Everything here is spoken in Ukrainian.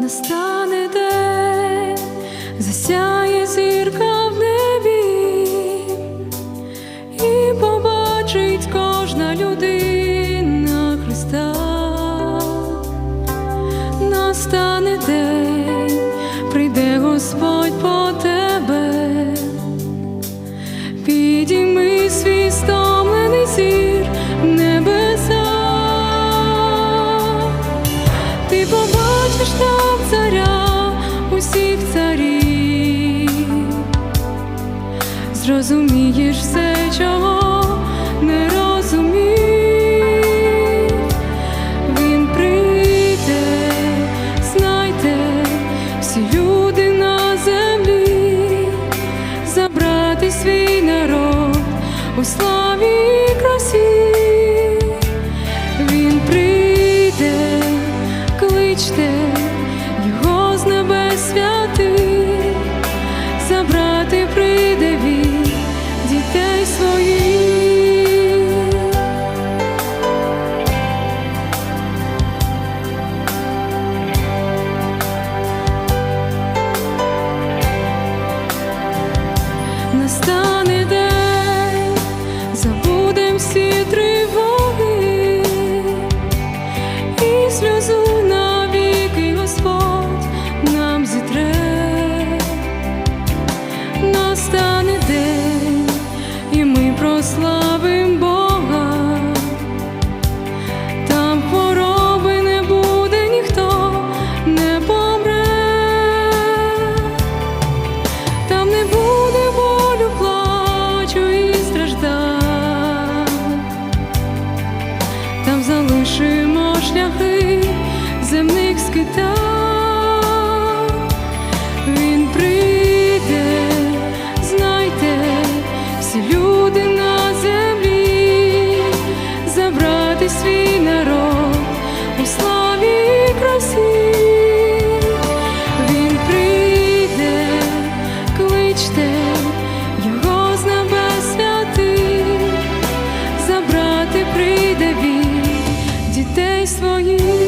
настане день, засяє зірка в небі, і побачить кожна людина Христа. Настане день, прийде Господь побачиш там царя усіх царів, зрозумієш все, чого не розумів. Він прийде, знайте, всі люди на землі, забрати свій народ у славі Настане земних скитань. Він прийде, знайте, всі люди на землі, забрати свій народ у славі і красі. Він прийде, кличте його з небес святих, забрати прийде він дітей своїх.